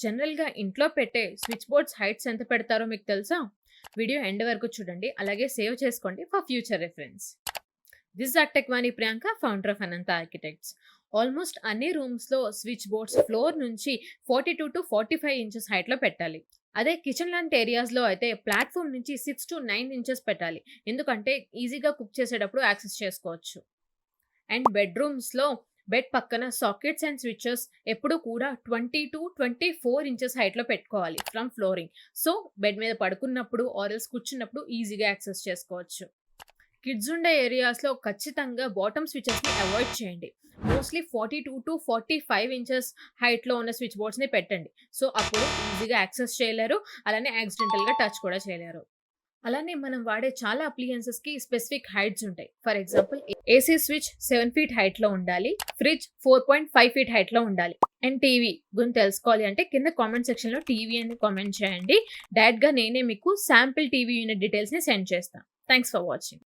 జనరల్‌గా ఇంట్లో పెట్టే స్విచ్ బోర్డ్స్ హైట్స్ ఎంత పెడతారో మీకు తెలుసా? వీడియో ఎండ్ వరకు చూడండి. అలాగే సేవ్ చేసుకోండి for future reference. This R Tekwani Priyanka, founder of Ananta architects. Almost అన్ని రూమ్స్‌లో స్విచ్ బోర్డ్స్ ఫ్లోర్ నుంచి 42-45 ఇంచెస్ హైట్‌లో పెట్టాలి. అదే కిచెన్ లాంటి ఏరియాస్‌లో అయితే ప్లాట్‌ఫార్మ్ నుంచి 6-9 ఇంచెస్ పెట్టాలి. ఎందుకంటే ఈజీగా కుక్ చేసేటప్పుడు యాక్సెస్ చేసుకోవచ్చు. అండ్ బెడ్‌రూమ్స్‌లో బెడ్ పక్కన సాకెట్స్ అండ్ స్విచెస్ ఎప్పుడూ కూడా 20-24 ఇంచెస్ హైట్‌లో పెట్టుకోవాలి ఫ్రమ్ ఫ్లోరింగ్. సో, బెడ్ మీద పడుకున్నప్పుడు ఆరల్స్ కూర్చున్నప్పుడు ఈజీగా యాక్సెస్ చేసుకోవచ్చు. కిడ్స్ ఉండే ఏరియాస్‌లో ఖచ్చితంగా బాటమ్ స్విచెస్‌ని అవాయిడ్ చేయండి. మోస్ట్‌లీ 42-45 ఇంచెస్ హైట్‌లో ఉన్న స్విచ్ బోర్డ్స్‌ని పెట్టండి. సో, అప్పుడు ఈజీగా యాక్సెస్ చేయలేరు. అలానే యాక్సిడెంటల్‌గా టచ్ కూడా చేయలేరు. అలానే మనం వాడే చాలా అప్లియన్సెస్కి స్పెసిఫిక్ హైట్స్ ఉంటాయి. For example AC switch seven feet హైట్‌లో ఉండాలి. ఫ్రిడ్జ్ 4.5 ఫీట్ హైట్‌లో ఉండాలి. అండ్ టీవీ గురించి తెలుసుకోవాలి అంటే కింద కామెంట్ సెక్షన్‌లో టీవీ అని కామెంట్ చేయండి. డైరెక్ట్‌గా నేనే మీకు శాంపిల్ టీవీ యూనిట్ డీటెయిల్స్‌ని సెండ్ చేస్తాను థ్యాంక్స్ ఫర్ వాచింగ్.